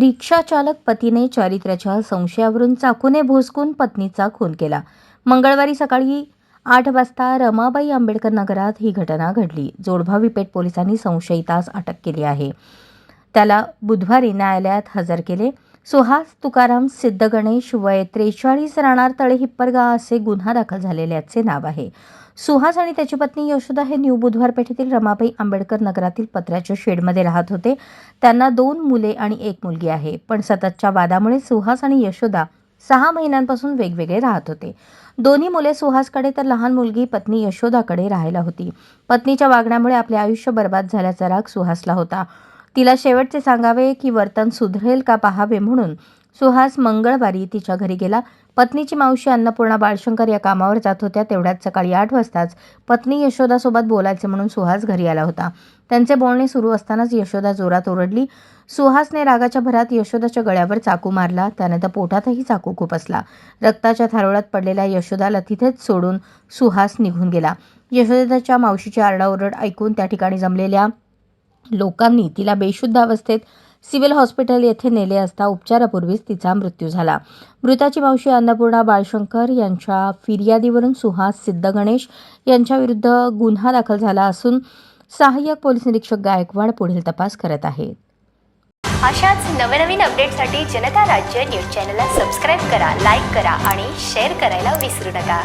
रिक्षाचालक पतीने चारित्र्याच्या संशयावरून चाकूने भोसकून पत्नीचा खून केला. मंगळवारी सकाळी आठ वाजता रमाबाई आंबेडकर नगरात ही घटना घडली. जोडभावी पेठ पोलिसांनी संशयितास अटक केली आहे. त्याला बुधवारी न्यायालयात हजर केले. सुहास तुकाराम सिद्ध गणेश वय त्रेचाळीस राहणार तळे हिप्परगा असे गुन्हा दाखल झालेल्याचे नाव आहे. सुहास आणि त्याची पत्नी यशोदा हे न्यू बुधवार पेठेतील रमाबाई आंबेडकर नगरातील पत्र्याच्या शेडमध्ये राहत होते. त्यांना दोन मुले आणि एक मुलगी आहे. पण सततच्या वादामुळे सुहास आणि यशोदा सहा महिन्यांपासून वेगवेगळे राहत होते. दोन्ही मुले सुहासकडे तर लहान मुलगी पत्नी यशोदाकडे राहायला होती. पत्नीच्या वागण्यामुळे आपले आयुष्य बर्बाद झाल्याचा राग सुहासला होता. तिला शेवटचे सांगावे की वर्तन सुधरेल का पाहावे म्हणून सुहास मंगळवारी तिच्या घरी गेला. पत्नीची मावशी अन्नपूर्णा बाळशंकर या कामावर जात होत्या. तेवढ्यात सकाळी आठ वाजताच पत्नी यशोदासोबत बोलायचे म्हणून सुहास घरी आला होता. त्यांचे बोलणे सुरू असतानाच यशोदा जोरात ओरडली. सुहासने रागाच्या भरात यशोदाच्या गळ्यावर चाकू मारला. त्यानंतर पोटातही चाकू खुपसला रक्ताच्या थारोळ्यात पडलेल्या यशोदाला तिथेच सोडून सुहास निघून गेला. यशोदाच्या मावशीची आरडाओरड ऐकून त्या ठिकाणी जमलेल्या लोकांनी तिला बेशुद्ध अवस्थेत सिव्हिल हॉस्पिटल येथे नेले असता उपचारापूर्वीच तिचा मृत्यू झाला. मृताची मावशी अन्नपूर्णा बाळशंकर यांच्या फिर्यादीवरून सुहास सिद्धगणेश यांच्याविरुद्ध गुन्हा दाखल झाला असून सहाय्यक पोलीस निरीक्षक गायकवाड पुढील तपास करत आहेत. अशाच नवनवीन अपडेटसाठी जनता राज्य न्यूज चॅनलला सबस्क्राईब करा लाईक करा आणि शेअर करायला विसरू नका.